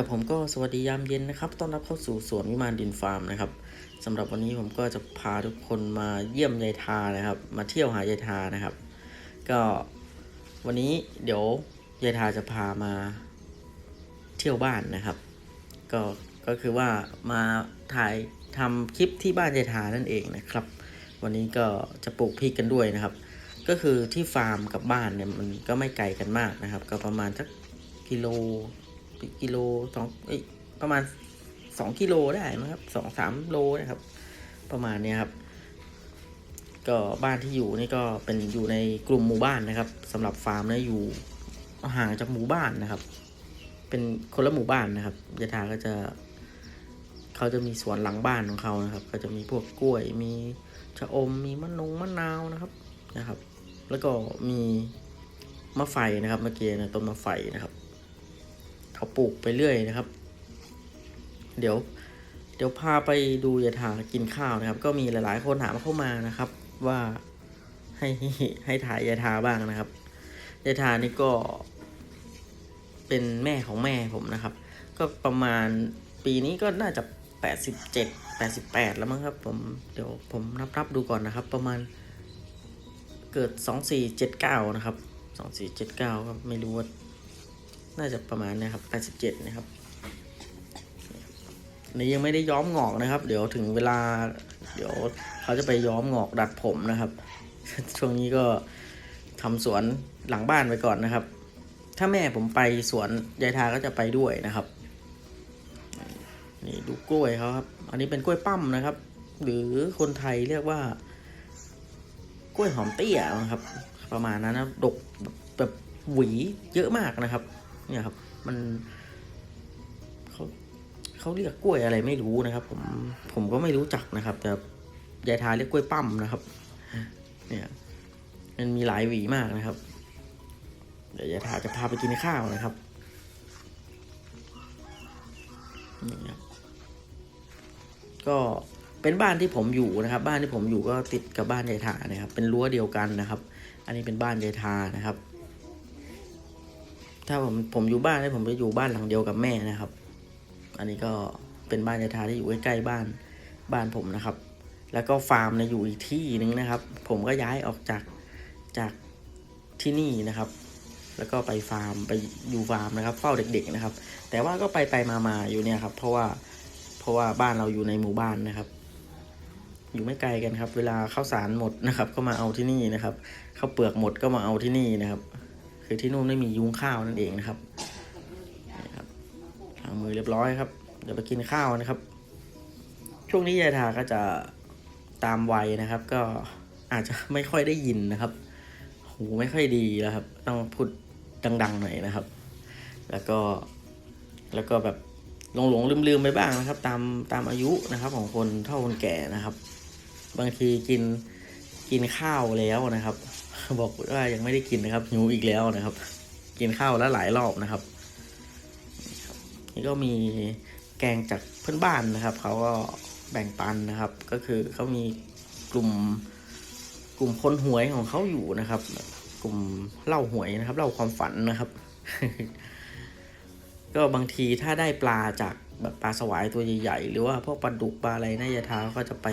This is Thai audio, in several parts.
ครับผมก็สวัสดียามเย็นนะครับ ต้อนรับเข้าสู่สวนวิมานดินฟาร์มนะครับสำหรับวันนี้ผมก็จะพาทุกคนมาเยี่ยมยายทานะครับ มาเที่ยวหายายทานะครับ ก็วันนี้เดี๋ยวยายทาจะพามาเที่ยวบ้านนะครับ ก็ก็คือว่ามาถ่ายทำคลิปที่บ้านยายทานั่นเองนะครับ วันนี้ก็จะปลูกพริกกันด้วยนะครับ ก็คือที่ฟาร์มกับบ้านเนี่ยมันก็ไม่ไกลกันมากนะครับ ก็ประมาณสักกิโล กิโลสองเอ้ยประมาณสองกิโลได้มั้งครับสองสามโลนะครับ ประมาณเนี้ยครับ ก็บ้านที่อยู่นี่ก็เป็นอยู่ในกลุ่มหมู่บ้านนะครับสำหรับฟาร์มเนี่ยอยู่ห่างจากหมู่บ้านนะครับ เป็นคนละหมู่บ้านนะครับยาทาก็จะเขาจะมีสวนหลังบ้านของเขานะครับ ก็จะมีพวกกล้วย มีชะอมมีมะนงมะนาวนะครับนะครับ แล้วก็มีมะไฟนะครับเมื่อกี้นะต้นมะไฟนะครับ เขาปลูกไปเรื่อยนะครับ เดี๋ยว เดี๋ยวพาไปดูยาทากินข้าวนะครับ ก็มีหลาย ๆ คนถามเข้ามานะครับ ว่าให้ให้ถ่ายยาทาบ้างนะครับยาทานี่ก็เป็นแม่ของแม่ผมนะครับ ก็ประมาณปีนี้ก็น่าจะแปดสิบเจ็ดแปดสิบแปดแล้วมั้งครับ ผมเดี๋ยวผมนับนับดูก่อนนะครับ ประมาณเกิดสองสี่เจ็ดเก้านะครับสองสี่เจ็ดเก้าก็ไม่รู้ว่า น่าจะประมาณนะครับแปดสิบเจ็ดนะครับนนี้ยังไม่ได้ย้อมงอกนะครับ เดี๋ยวถึงเวลา เดี๋ยวเขาจะไปย้อมงอกดัดผมนะครับ ช่วงนี้ก็ทำสวนหลังบ้านไปก่อนนะครับ ถ้าแม่ผมไปสวนยายทาก็จะไปด้วยนะครับ นี่ดูกล้วยเขาครับ อันนี้เป็นกล้วยปั้มนะครับ หรือคนไทยเรียกว่า กล้วยหอมเตี้ยนะครับ ประมาณนั้นนะดกแบบหวีเยอะมากนะครับ เนี่ยครับ มันเขาเขาเรียกกล้วยอะไรไม่รู้นะครับ ผมผมก็ไม่รู้จักนะครับ แต่ยายทาเรียกกล้วยปั้มนะครับ เนี่ย มันมีหลายหวีมากนะครับ เดี๋ยวยายทาจะพาไปกินข้าวนะครับนี่ครับก็เป็นบ้านที่ผมอยู่นะครับ บ้านที่ผมอยู่ก็ติดกับบ้านยายทานะครับ เป็นรั้วเดียวกันนะครับ อันนี้เป็นบ้านยายทานะครับ ถ้าผมผมอยู่บ้านเนี่ยผมจะอยู่บ้านหลังเดียวกับแม่นะครับ อันนี้ก็เป็นบ้านยายทาที่อยู่ใกล้ๆบ้านบ้านผมนะครับ แล้วก็ฟาร์มเนี่ยอยู่อีกที่หนึงนะครับ ผมก็ย้ายออกจากจากที่นี่นะครับ แล้วก็ไปฟาร์มไปอยู่ฟาร์มนะครับ เฝ้าเด็ก ๆนะครับ แต่ว่าก็ไปไปมามาอยู่เนี่ยครับ เพราะว่าเพราะว่าบ้านเราอยู่ในหมู่บ้านนะครับ อยู่ไม่ไกลกันครับ เวลาข้าวสารหมดนะครับ ก็มาเอาที่นี่นะครับข้าวเปลือกหมดก็มาเอาที่นี่นะครับ คือที่นู่นไม่มียุงข้าวนั่นเองนะครับนี่ครับล้างมือเรียบร้อยครับเดี๋ยวไปกินข้าวนะครับ ช่วงนี้ยายทาก็จะตามวัยนะครับ ก็อาจจะไม่ค่อยได้ยินนะครับ หูไม่ค่อยดีแล้วครับ ต้องพูดดังๆหน่อยนะครับ แล้วก็แล้วก็แบบหลงหลงลืมลืมๆไปบ้างนะครับ ตามตามอายุนะครับ ของคนเท่าคนแก่นะครับ บางทีกินกินข้าวแล้วนะครับ บอกว่ายังไม่ได้กินนะครับหิวอีกแล้วนะครับ กินข้าวแล้วหลายรอบนะครับ นี่ก็มีแกงจากเพื่อนบ้านนะครับเขาก็แบ่งปันนะครับ ก็คือเขามีกลุ่มกลุ่มคนหวยของเขาอยู่นะครับ กลุ่มเล่าหวยนะครับ เล่าความฝันนะครับ ก็บางทีถ้าได้ปลาจากแบบปลาสวายตัวใหญ่ๆหรือว่าพวกปลาดุกปลาอะไรนายาทาก็จะไป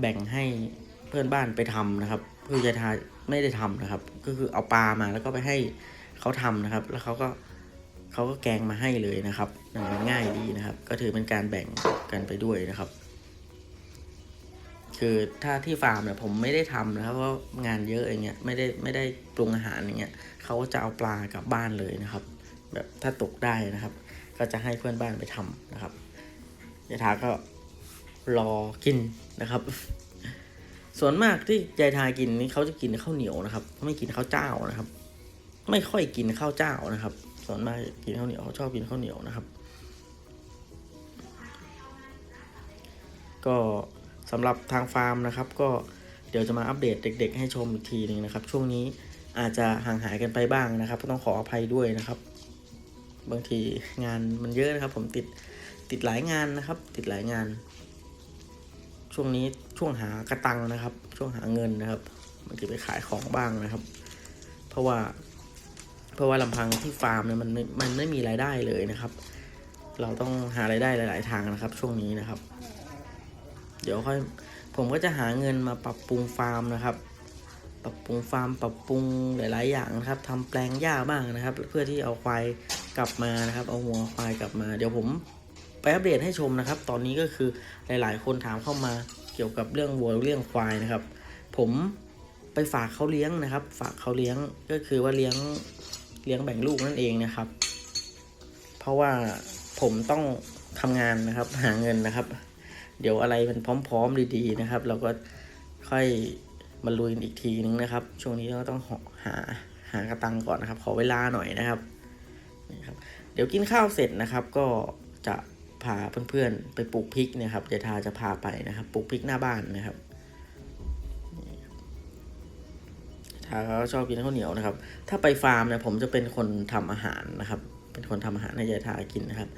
แบ่งให้เพื่อนบ้านไปทำนะครับ คือยายทา ไม่ได้ทำนะครับ ก็คือเอาปลามาแล้วก็ไปให้เขาทำนะครับ แล้วเขาก็เขาก็แกงมาให้เลยนะครับมันง่ายดีนะครับ ก็ถือเป็นการแบ่งกันไปด้วยนะครับ คือถ้าที่ฟาร์มเนี่ยผมไม่ได้ทำนะครับเพราะงานเยอะอย่างเงี้ยไม่ได้ไม่ได้ปรุงอาหารอย่างเงี้ยเขาก็จะเอาปลากลับบ้านเลยนะครับ แบบถ้าตกได้นะครับ ก็จะให้เพื่อนบ้านไปทำนะครับยายทาก็รอกินนะครับ ส่วนมากที่ยายทากินนี่เขาจะกินข้าวเหนียวนะครับเขาไม่กินข้าวเจ้านะครับ ไม่ค่อยกินข้าวเจ้านะครับ ส่วนมากกินข้าวเหนียวเขาชอบกินข้าวเหนียวนะครับ ก็สำหรับทางฟาร์มนะครับ ก็เดี๋ยวจะมาอัปเดตเด็ก ๆ ให้ชมอีกทีหนึ่งนะครับ ช่วงนี้อาจจะห่างหายกันไปบ้างนะครับก็ต้องขออภัยด้วยนะครับ บางทีงานมันเยอะนะครับ ผมติดติดหลายงานนะครับ ติดหลายงาน ช่วงนี้ช่วงหากระตังนะครับ ช่วงหาเงินนะครับบางทีไปขายของบ้างนะครับ เพราะว่า เพราะว่าลำพังที่ฟาร์มเนี่ยมันไม่มันไม่มีรายได้เลยนะครับ เราต้องหารายได้หลาย ๆ ทางนะครับ ช่วงนี้นะครับ เดี๋ยวค่อยผมก็จะหาเงินมาปรับปรุงฟาร์มนะครับ ปรับปรุงฟาร์ม ปรับปรุงหลาย ๆ อย่างนะครับทำแปลงหญ้าบ้างนะครับ เพื่อที่เอาควายกลับมานะครับ เอาหัวควายกลับมา เดี๋ยวผม ไปอัปเดตให้ชมนะครับ ตอนนี้ก็คือหลาย ๆ คนถามเข้ามาเกี่ยวกับเรื่องวัวเรื่องควายนะครับ ผมไปฝากเขาเลี้ยงนะครับ ฝากเขาเลี้ยงก็คือว่าเลี้ยงเลี้ยงแบ่งลูกนั่นเองนะครับ เพราะว่าผมต้องทำงานนะครับหาเงินนะครับ เดี๋ยวอะไรมันพร้อม ๆ ดีๆนะครับ เราก็ค่อยมาลุยอีกทีนึงนะครับ ช่วงนี้เราต้องหาหากระตังก่อนนะครับ ขอเวลาหน่อยนะครับนี่ครับ เดี๋ยวกินข้าวเสร็จนะครับก็จะ พาเพื่อนๆไปปลูกพริกเนะครับเดี๋ยทาจะพาไปนะครับปลูกพริกหน้าบ้านนะครับทาเขาชอบกินข้าวเหนียวนะครับ ถ้าไปฟาร์มเนี่ยผมจะเป็นคนทำอาหารนะครับ เป็นคนทำอาหารให้ยายทากินนะครับ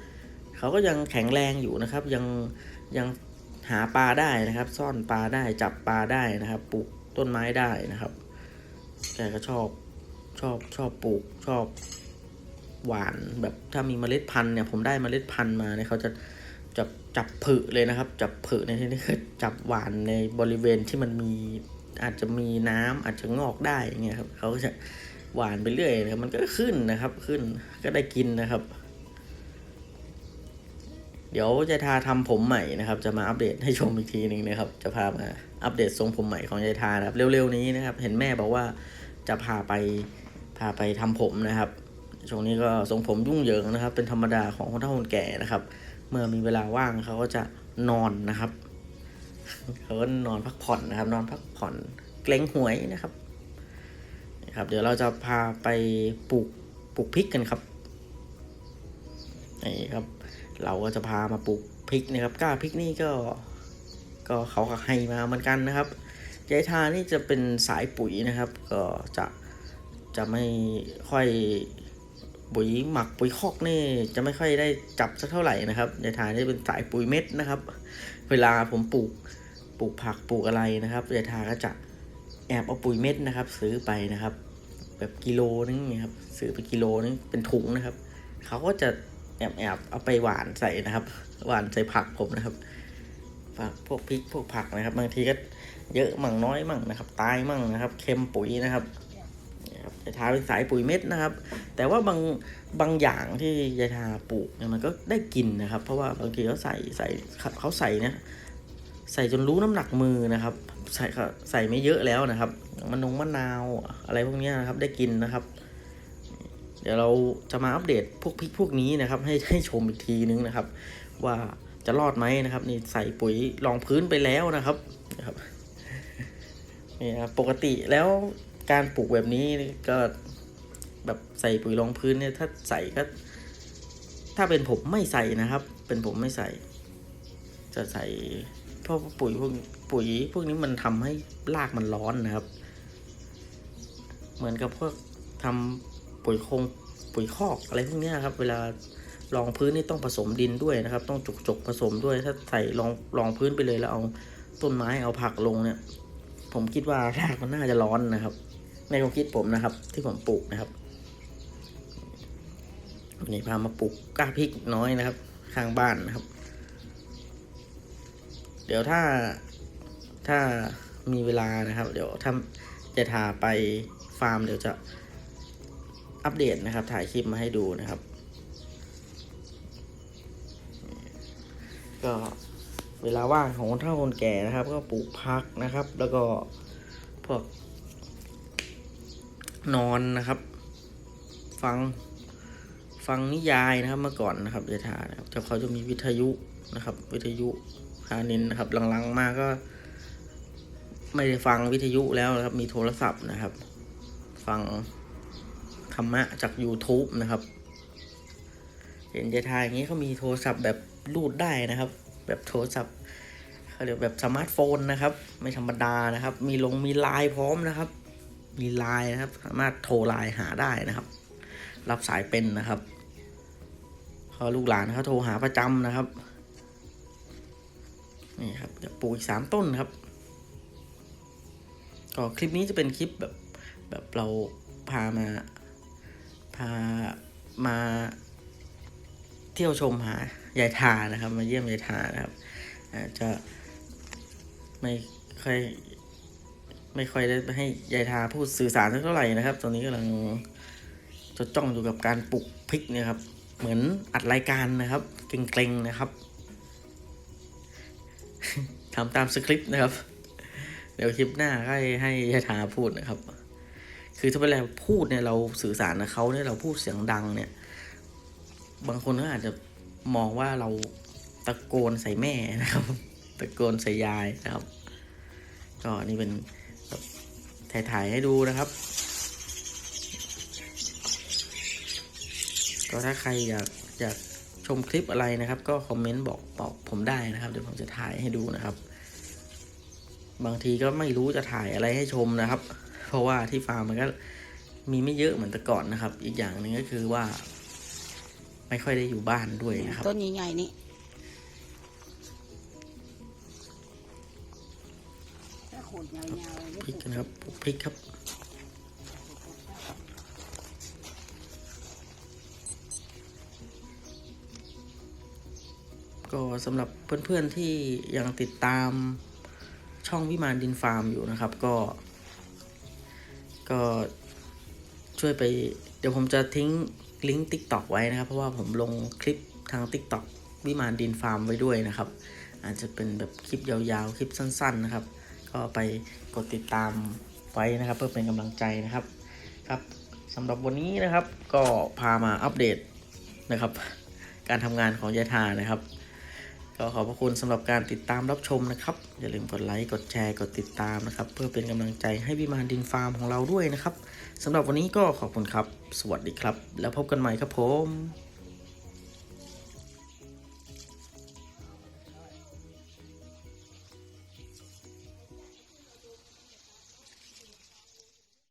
เขาก็ยังแข็งแรงอยู่นะครับ ยังยังหาปลาได้นะครับ ซ่อนปลาได้จับปลาได้นะครับ ปลูกต้นไม้ได้นะครับแกก็ชอบชอบชอบปลูกชอบ หวานแบบถ้ามีเมล็ดพันธุ์เนี่ยผมได้เมล็ดพันธุ์มาเนี่ยเขาจะจับจับผึเลยนะครับ จับผึในที่นี้คือจับหวานในบริเวณที่มันมีอาจจะมีน้ำอาจจะงอกได้อย่างเงี้ยครับเขาจะหวานไปเรื่อยนะครับมันก็ขึ้นนะครับขึ้นก็ได้กินนะครับ เดี๋ยวจะทาทำผมใหม่นะครับ จะมาอัปเดตให้ชมอีกทีหนึ่งนะครับ จะพามาอัปเดตทรงผมใหม่ของยายทานะครับ เร็วๆนี้นะครับ เห็นแม่บอกว่าจะพาไปพาไปทำผมนะครับ ช่วงนี้ก็ทรงผมยุ่งเหยิงนะครับ เป็นธรรมดาของคนเฒ่าคนแก่นะครับ เมื่อมีเวลาว่างเขาก็จะนอนนะครับเขาก็นอนพักผ่อนนะครับ นอนพักผ่อนเกรงหวยนะครับนะครับ เดี๋ยวเราจะพาไปปลูกปลูกพริกกันครับนี่ครับ เราก็จะพามาปลูกพริกนะครับกล้าพริกนี่ก็ ก็เขาก็ให้มาเหมือนกันนะครับยายทานี่จะเป็นสายปุ๋ยนะครับ ก็จะจะไม่ค่อย ปุ๋ยหมักปุ๋ยคอกนี่จะไม่ค่อยได้จับสักเท่าไหร่นะครับยายทานี่เป็นสายปุ๋ยเม็ดนะครับ เวลาผมปลูกปลูกผักปลูกอะไรนะครับยายทาก็จะแอบเอาปุ๋ยเม็ดนะครับ ซื้อไปนะครับ แบบกิโลนึงนี่ยครับซื้อไปกิโลนึงเป็นถุงนะครับเขาก็จะแอบแอบเอาไปหวานใส่นะครับ หวานใส่ผักผมนะครับผักพวกพริกพวกผักนะครับ บางทีก็เยอะมั่งน้อยมั่งนะครับ ตายมั่งนะครับ เค็มปุ๋ยนะครับ ยายทาเป็นสายปุ๋ยเม็ดนะครับ แต่ว่าบางบางอย่างที่ยายทาปลูกเนี่ยมันก็ได้กินนะครับ เพราะว่าบางทีเขาใส่ใส่เขาใส่เนี่ยใส่จนรู้น้ำหนักมือนะครับ ใส่เขาใส่ไม่เยอะแล้วนะครับมันนงมะนาวอะไรพวกนี้นะครับ ได้กินนะครับ เดี๋ยวเราจะมาอัปเดตพวกพริกพวกนี้นะครับ ให้ให้ชมอีกทีนึงนะครับ ว่าจะรอดไหมนะครับ นี่ใส่ปุ๋ยรองพื้นไปแล้วนะครับนะครับนี่ครับปกติแล้ว การปลูกแบบนี้ก็แบบใส่ปุ๋ยรองพื้นเนี่ยถ้าใส่ก็ ถ้าเป็นผมไม่ใส่นะครับ เป็นผมไม่ใส่ จะใส่เพราะปุ๋ยพวกปุ๋ยพวกนี้มันทำให้รากมันร้อนนะครับ เหมือนกับพวกทำปุ๋ยคงปุ๋ยคอกอะไรพวกนี้ครับ เวลารองพื้นนี่ต้องผสมดินด้วยนะครับ ต้องจุกจกผสมด้วย ถ้าใส่รองรองพื้นไปเลยแล้วเอาต้นไม้เอาผักลงเนี่ย ผมคิดว่ารากมันน่าจะร้อนนะครับ ในความคิดผมนะครับ ที่ผมปลูกนะครับวันนี้พามาปลูกกล้าพริกน้อยนะครับ ข้างบ้านนะครับ เดี๋ยวถ้าถ้ามีเวลานะครับ เดี๋ยวถ้าจะทาไปฟาร์มเดี๋ยวจะอัปเดตนะครับ ถ่ายคลิปมาให้ดูนะครับ ก็เวลาว่างของคนเฒ่าคนแก่นะครับ ก็ปลูกพักนะครับ แล้วก็พวก นอนนะครับ ฟังฟังนิยายนะครับเมื่อก่อนนะครับเดทานะครับจะเขาจะมีวิทยุนะครับ วิทยุฮานินนะครับหลังๆมาก็ ไม่ได้ฟังวิทยุแล้วนะครับ มีโทรศัพท์นะครับ ฟังธรรมะจาก YouTube นะครับ เห็นเจทาอย่างนี้เขามีโทรศัพท์แบบรูดได้นะครับ แบบโทรศัพท์เขาเรียกแบบสมาร์ทโฟนนะครับ ไม่ธรรมดานะครับ มีลงมีไลน์พร้อมนะครับ มีไลน์นะครับ สามารถโทรไลน์หาได้นะครับ รับสายเป็นนะครับเขาลูกหลานเขาโทรหาประจำนะครับนี่ครับเดี๋ยวปลูกอีกสามต้นครับก็คลิปนี้จะเป็นคลิปแบบแบบเราพามาพามาเที่ยวชมหายายทานะครับ มาเยี่ยมยายทานะครับอาจจะไม่ค่อย ไม่ค่อยได้ให้ยายทาพูดสื่อสารสักเท่าไหร่นะครับ ตอนนี้กำลังจดจ้องอยู่กับการปลูกพริกนะครับ เหมือนอัดรายการนะครับ เกรงๆนะครับทำตามสคริปต์นะครับ เดี๋ยวคลิปหน้าก็ให้ให้ยายทาพูดนะครับ คือถ้าเวลาพูดเนี่ยเราสื่อสารกับเขาเนี่ยเราพูดเสียงดังเนี่ย บางคนก็อาจจะมองว่าเราตะโกนใส่แม่นะครับ ตะโกนใส่ยายนะครับ ก็นี่เป็น ถ่าย ๆ ให้ดูนะครับ ก็ถ้าใครอยากอยากชมคลิปอะไรนะครับ ก็คอมเมนต์บอกบอกผมได้นะครับเดี๋ยวผมจะถ่ายให้ดูนะครับ บางทีก็ไม่รู้จะถ่ายอะไรให้ชมนะครับ เพราะว่าที่ฟาร์มมันก็มีไม่เยอะเหมือนแต่ก่อนนะครับ อีกอย่างหนึ่งก็คือว่า ไม่ค่อยได้อยู่บ้านด้วยนะครับ ต้นใหญ่ๆนี่ โขดยาวๆเลยพริกกันครับพริกครับ ก็สำหรับเพื่อนๆที่ยังติดตามช่องวิมานดินฟาร์มอยู่นะครับ ก็ ก็ช่วยไป เดี๋ยวผมจะทิ้งลิงก์ TikTok ไว้นะครับ เพราะว่าผมลงคลิปทาง TikTok วิมานดินฟาร์มไว้ด้วยนะครับ อาจจะเป็นแบบคลิปยาวๆ คลิปสั้น ๆ นะครับ ก็ไปกดติดตามไว้นะครับ เพื่อเป็นกำลังใจนะครับครับสำหรับวันนี้นะครับ ก็พามาอัปเดตนะครับ การทำงานของยายทานะครับ ก็ขอบพระคุณสำหรับการติดตามรับชมนะครับ อย่าลืมกดไลค์กดแชร์กดติดตามนะครับ เพื่อเป็นกำลังใจให้วิมานดินฟาร์มของเราด้วยนะครับสำหรับวันนี้ก็ขอบคุณครับ สวัสดีครับ แล้วพบกันใหม่ครับผม